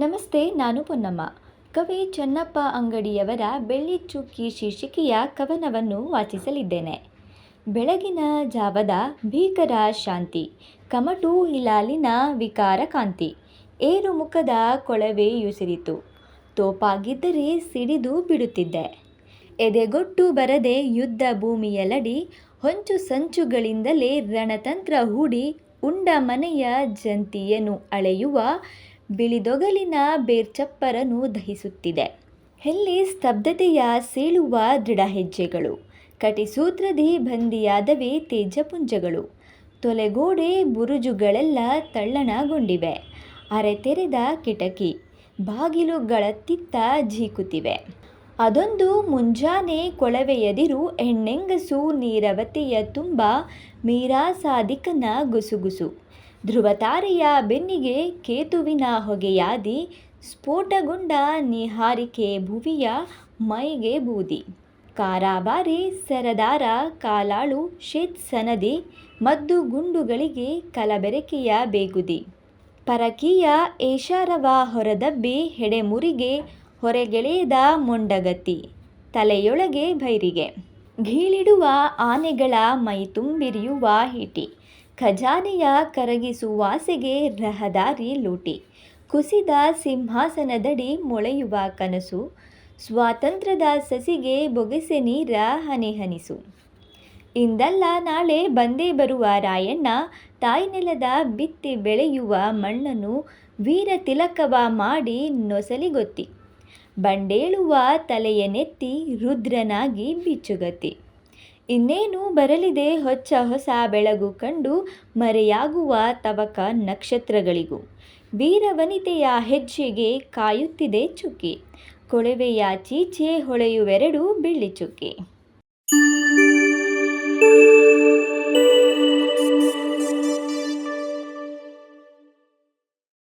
ನಮಸ್ತೆ, ನಾನು ಪೊನ್ನಮ್ಮ. ಕವಿ ಚನ್ನಪ್ಪ ಅಂಗಡಿಯವರ ಬೆಳ್ಳಿ ಚುಕ್ಕಿ ಶೀರ್ಷಿಕೆಯ ಕವನವನ್ನು ವಾಚಿಸಲಿದ್ದೇನೆ. ಬೆಳಗಿನ ಜಾವದ ಭೀಕರ ಶಾಂತಿ, ಕಮಟು ಹಿಲಾಲಿನ ವಿಕಾರ ಕಾಂತಿ, ಏರು ಮುಖದ ಕೊಳವೆಯುಸಿರಿತು ತೋಪಾಗಿದ್ದರೆ ಸಿಡಿದು ಬಿಡುತ್ತಿದ್ದೆ. ಎದೆಗೊಟ್ಟು ಬರದೆ ಯುದ್ಧ ಭೂಮಿಯಲ್ಲಡಿ, ಹೊಂಚು ಸಂಚುಗಳಿಂದಲೇ ರಣತಂತ್ರ ಹೂಡಿ, ಉಂಡ ಮನೆಯ ಜಂತಿಯನ್ನು ಅಳೆಯುವ ಬಿಳಿದೊಗಲಿನ ಬೇರ್ಚಪ್ಪರನು ದಹಿಸುತ್ತಿದೆ. ಎಲ್ಲಿ ಸ್ತಬ್ಧತೆಯ ಸೀಳುವ ದೃಢ ಹೆಜ್ಜೆಗಳು ಕಟಿಸೂತ್ರದಿ ಬಂದಿಯಾದವೇ ತೇಜಪುಂಜಗಳು, ತೊಲೆಗೋಡೆ ಬುರುಜುಗಳೆಲ್ಲ ತಲ್ಲಣಗೊಂಡಿವೆ ಅರೆತೆರೆದ ಕಿಟಕಿ, ಬಾಗಿಲುಗಳತ್ತಿತ್ತ ಜೀಕುತಿವೆ ಅದೊಂದು ಮುಂಜಾನೆ ಕೊಳವೆಯದಿರು ಹೆಣ್ಣೆಂಗಸು ನೀರವತೆಯ ತುಂಬ ಮೀರಾಸಾದಿಕನ ಗುಸುಗುಸು ಧ್ರುವತಾರೆಯ ಬೆನ್ನಿಗೆ ಕೇತುವಿನ ಹೊಗೆಯಾದಿ, ಸ್ಫೋಟಗೊಂಡ ನಿಹಾರಿಕೆ ಭುವಿಯ ಮೈಗೆ ಬೂದಿ. ಕಾರಾಬಾರಿ, ಸರದಾರ, ಕಾಲಾಳು ಶೇತ್ಸನದಿ ಮದ್ದು ಗುಂಡುಗಳಿಗೆ ಕಲಬೆರಕೆಯ ಬೇಗುದಿ. ಪರಕೀಯ ಏಷಾರವ ಹೊರದಬ್ಬಿ ಹೆಡೆಮುರಿಗೆ ಹೊರಗೆಳೆಯದ ಮೊಂಡಗತಿ. ತಲೆಯೊಳಗೆ ಭೈರಿಗೆ ಘೀಳಿಡುವ ಆನೆಗಳ ಮೈತುಂಬಿರಿಯುವ ಈಟಿ. ಖಜಾನೆಯ ಕರಗಿಸುವಾಸೆಗೆ ರಹದಾರಿ ಲೂಟಿ. ಕುಸಿದ ಸಿಂಹಾಸನದಡಿ ಮೊಳೆಯುವ ಕನಸು, ಸ್ವಾತಂತ್ರ್ಯದ ಸಸಿಗೆ ಬೊಗೆಸೆ ನೀರ ಹನಿಹನಿಸು ಇಂದಲ್ಲ ನಾಳೆ ಬಂದೇ ಬರುವ ರಾಯಣ್ಣ ತಾಯ್ನೆಲದ ಬಿತ್ತಿ ಬೆಳೆಯುವ ಮಣ್ಣನ್ನು ವೀರ ತಿಲಕವ ಮಾಡಿ ನೊಸಲಿಗೊತ್ತಿ. ಬಂಡೇಳುವ ತಲೆಯನೆತ್ತಿ ರುದ್ರನಾಗಿ ಬಿಚ್ಚುಗತ್ತಿ. ಇನ್ನೇನು ಬರಲಿದೆ ಹೊಚ್ಚ ಹೊಸ ಬೆಳಗು ಕಂಡು ಮರೆಯಾಗುವ ತವಕ ನಕ್ಷತ್ರಗಳಿಗೂ. ವೀರವನಿತೆಯ ಹೆಜ್ಜೆಗೆ ಕಾಯುತ್ತಿದೆ ಚುಕ್ಕಿ. ಕೊಳವೆಯಾಚೀಚೆ ಹೊಳೆಯುವೆರಡು ಬೆಳ್ಳಿ ಚುಕ್ಕಿ.